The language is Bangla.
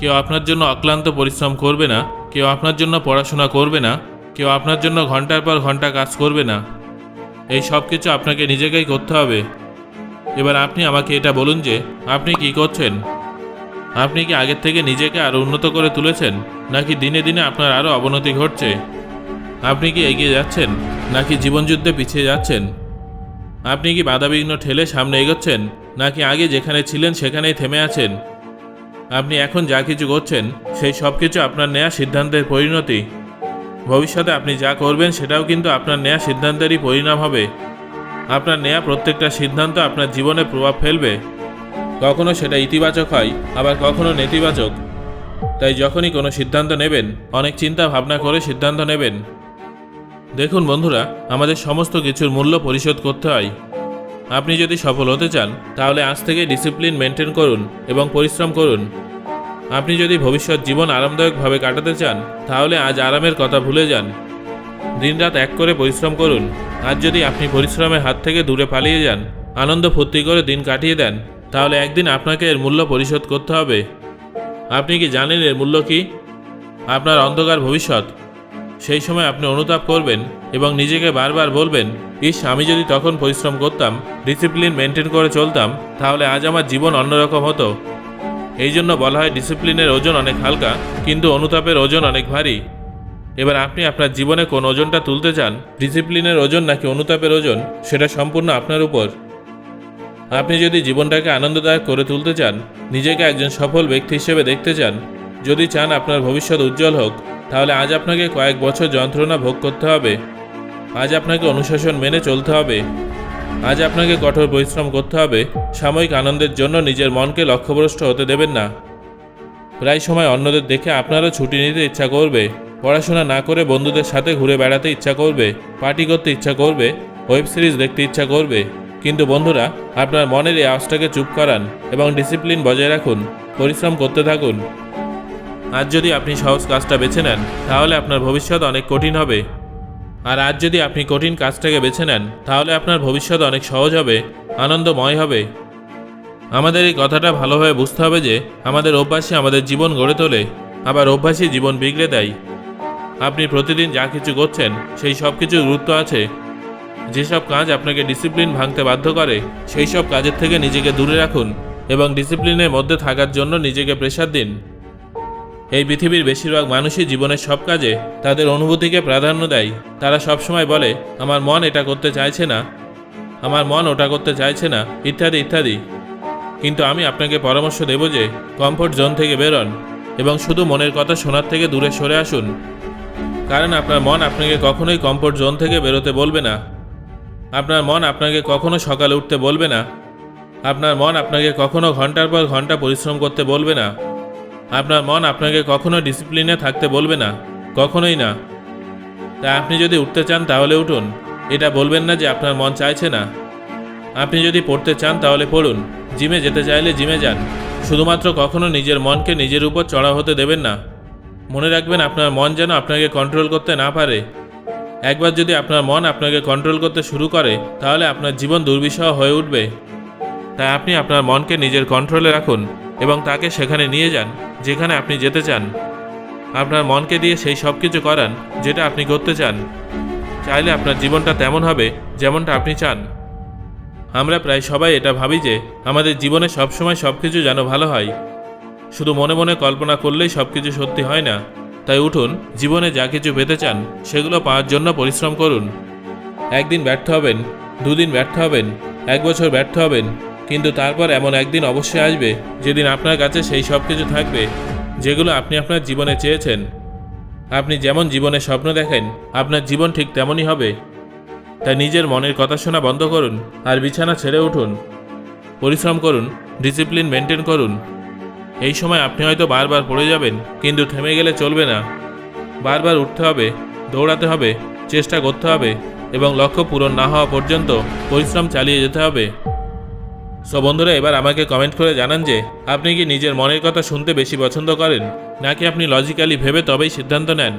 কেউ আপনার জন্য অক্লান্ত পরিশ্রম করবে না, কেউ আপনার জন্য পড়াশোনা করবে না, কেউ আপনার জন্য ঘণ্টার পর ঘণ্টা কাজ করবে না। এই সব কিছু আপনাকে নিজেকেই করতে হবে। এবার আপনি আমাকে এটা বলুন যে, আপনি কি করছেন? আপনি কি আগের থেকে নিজেকে আরও উন্নত করে তুলেছেন, নাকি দিনে দিনে আপনার আরও অবনতি ঘটছে? আপনি কি এগিয়ে যাচ্ছেন, নাকি জীবনযুদ্ধে পিছিয়ে যাচ্ছেন? আপনি কি বাধাবিঘ্ন ঠেলে সামনে এগোচ্ছেন, নাকি আগে যেখানে ছিলেন সেখানেই থেমে আছেন? আপনি এখন যা কিছু করছেন, সেই সব কিছু আপনার নেয়া সিদ্ধান্তের পরিণতি। ভবিষ্যতে আপনি যা করবেন, সেটাও কিন্তু আপনার নেয়া সিদ্ধান্তেরই পরিণাম হবে। আপনার নেয়া প্রত্যেকটা সিদ্ধান্ত আপনার জীবনে প্রভাব ফেলবে। কখনো সেটা ইতিবাচক হয়, আবার কখনো নেতিবাচক। তাই যখনই কোনো সিদ্ধান্ত নেবেন, অনেক চিন্তা ভাবনা করে সিদ্ধান্ত নেবেন। দেখুন বন্ধুরা, আমাদের সমস্ত কিছুর মূল্য পরিশোধ করতে হয়। আপনি যদি সফল হতে চান, তাহলে আজ থেকে ডিসিপ্লিন মেনটেন করুন এবং পরিশ্রম করুন। আপনি যদি ভবিষ্যৎ জীবন আরামদায়কভাবে কাটাতে চান, তাহলে আজ আরামের কথা ভুলে যান। দিনরাত এক করে পরিশ্রম করুন। আজ যদি আপনি পরিশ্রমের হাত থেকে দূরে পালিয়ে যান, আনন্দ ফুর্তি করে দিন কাটিয়ে দেন, তাহলে একদিন আপনাকে এর মূল্য পরিশোধ করতে হবে। আপনি কি জানেন এর মূল্য কি? আপনার অন্ধকার ভবিষ্যৎ। সেই সময় আপনি অনুতাপ করবেন এবং নিজেকে বারবার বলবেন, ইস, আমি যদি তখন পরিশ্রম করতাম ডিসিপ্লিন মেনটেন করে চলতাম, তাহলে আজ আমার জীবন অন্যরকম হতো। এই জন্য বলা হয় ডিসিপ্লিনের ওজন অনেক হালকা, কিন্তু অনুতাপের ওজন অনেক ভারী। এবার আপনি আপনার জীবনে কোন ওজনটা তুলতে চান, ডিসিপ্লিনের ওজন নাকি অনুতাপের ওজন, সেটা সম্পূর্ণ আপনার উপর। আপনি যদি জীবনটাকে আনন্দদায়ক করে তুলতে চান, নিজেকে একজন সফল ব্যক্তি হিসেবে দেখতে চান, যদি চান আপনার ভবিষ্যৎ উজ্জ্বল হোক, তাহলে আজ আপনাকে কয়েক বছর যন্ত্রণা ভোগ করতে হবে। আজ আপনাকে অনুশাসন মেনে চলতে হবে। আজ আপনাকে কঠোর পরিশ্রম করতে হবে। সাময়িক আনন্দের জন্য নিজের মনকে লক্ষ্যভ্রষ্ট হতে দেবেন না। প্রায় সময় অন্যদের দেখে আপনারও ছুটি নিতে ইচ্ছা করবে। পড়াশোনা না করে বন্ধুদের সাথে ঘুরে বেড়াতে ইচ্ছা করবে, পার্টি করতে ইচ্ছা করবে, ওয়েব সিরিজ দেখতে ইচ্ছা করবে। কিন্তু বন্ধুরা, আপনার মনের এই আওয়াজটাকে চুপ করান এবং ডিসিপ্লিন বজায় রাখুন। পরিশ্রম করতে থাকুন। আজ যদি আপনি সহজ কাজটা বেছে নেন, তাহলে আপনার ভবিষ্যৎ অনেক কঠিন হবে। আর আজ যদি আপনি কঠিন কাজটাকে বেছে নেন, তাহলে আপনার ভবিষ্যৎ অনেক সহজ হবে, আনন্দময় হবে। আমাদের এই কথাটা ভালোভাবে বুঝতে হবে যে, আমাদের অভ্যাসই আমাদের জীবন গড়ে তোলে, আবার অভ্যাসই জীবন বিগড়ে দেয়। আপনি প্রতিদিন যা কিছু করছেন, সেই সব কিছুর গুরুত্ব আছে। যেসব কাজ আপনাকে ডিসিপ্লিন ভাঙতে বাধ্য করে, সেই সব কাজের থেকে নিজেকে দূরে রাখুন এবং ডিসিপ্লিনের মধ্যে থাকার জন্য নিজেকে প্রেশার দিন। এই পৃথিবীর বেশিরভাগ মানুষই জীবনের সব কাজে তাদের অনুভূতিকে প্রাধান্য দেয়। তারা সবসময় বলে, আমার মন এটা করতে চাইছে না। আমার মন ওটা করতে চাইছে না। ইত্যাদি ইত্যাদি। কিন্তু আমি আপনাকে পরামর্শ দেব যে কমফোর্ট জোন থেকে বেরোন এবং শুধু মনের কথা শোনার থেকে দূরে সরে আসুন। কারণ আপনার মন আপনাকে কখনোই কমফোর্ট জোন থেকে বেরোতে বলবে না। আপনার মন আপনাকে কখনো সকালে উঠতে বলবে না। আপনার মন আপনাকে কখনো ঘণ্টার পর ঘণ্টা পরিশ্রম করতে বলবে না। আপনার মন আপনাকে কখনো ডিসিপ্লিনে থাকতে বলবে না, কখনোই না। তা আপনি যদি উঠতে চান তাহলে উঠুন। এটা বলবেন না যে আপনার মন চাইছে না। আপনি যদি পড়তে চান তাহলে পড়ুন। জিমে যেতে চাইলে জিমে যান। শুধুমাত্র কখনো নিজের মনকে নিজের উপর চড়া হতে দেবেন না। মনে রাখবেন আপনার মন যেন আপনাকে কন্ট্রোল করতে না পারে। একবার যদি আপনার মন আপনাকে কন্ট্রোল করতে শুরু করে, তাহলে আপনার জীবন দুর্বিষহ হয়ে উঠবে। তাই আপনি আপনার মনকে নিজের কন্ট্রোলে রাখুন। এবং তাকে সেখানে নিয়ে যান, যেখানে আপনি যেতে চান। আপনার মনকে দিয়ে সেই সব কিছু করান, যেটা আপনি করতে চান। চাইলে আপনার জীবনটা তেমন হবে যেমনটা আপনি চান। আমরা প্রায় সবাই এটা ভাবি যে আমাদের জীবনে সবসময় সব কিছু যেন ভালো হয়। শুধু মনে মনে কল্পনা করলেই সব কিছু সত্যি হয় না। তাই উঠুন, জীবনে যা কিছু পেতে চান, সেগুলো পাওয়ার জন্য পরিশ্রম করুন। একদিন ব্যর্থ হবেন, দুদিন ব্যর্থ হবেন, এক বছর ব্যর্থ হবেন কিন্তু তারপর এমন একদিন অবশ্যই আসবে, যেদিন আপনার কাছে সেই সব কিছু থাকবে, যেগুলো আপনি আপনার জীবনে চেয়েছেন। আপনি যেমন জীবনে স্বপ্ন দেখেন, আপনার জীবন ঠিক তেমনই হবে। তাই নিজের মনের কথা শোনা বন্ধ করুন আর বিছানা ছেড়ে উঠুন। পরিশ্রম করুন ডিসিপ্লিন মেনটেন করুন। এই সময় আপনি হয়তো বারবার পড়ে যাবেন, কিন্তু থেমে গেলে চলবে না। বারবার উঠতে হবে, দৌড়াতে হবে, চেষ্টা করতে হবে এবং লক্ষ্য পূরণ না হওয়া পর্যন্ত পরিশ্রম চালিয়ে যেতে হবে। সো বন্ধুরা, এবার আমাকে কমেন্ট করে জানান যে, আপনি কি নিজের মনের কথা শুনতে বেশি পছন্দ করেন? নাকি আপনি লজিক্যালি ভেবে তবেই সিদ্ধান্ত নেন?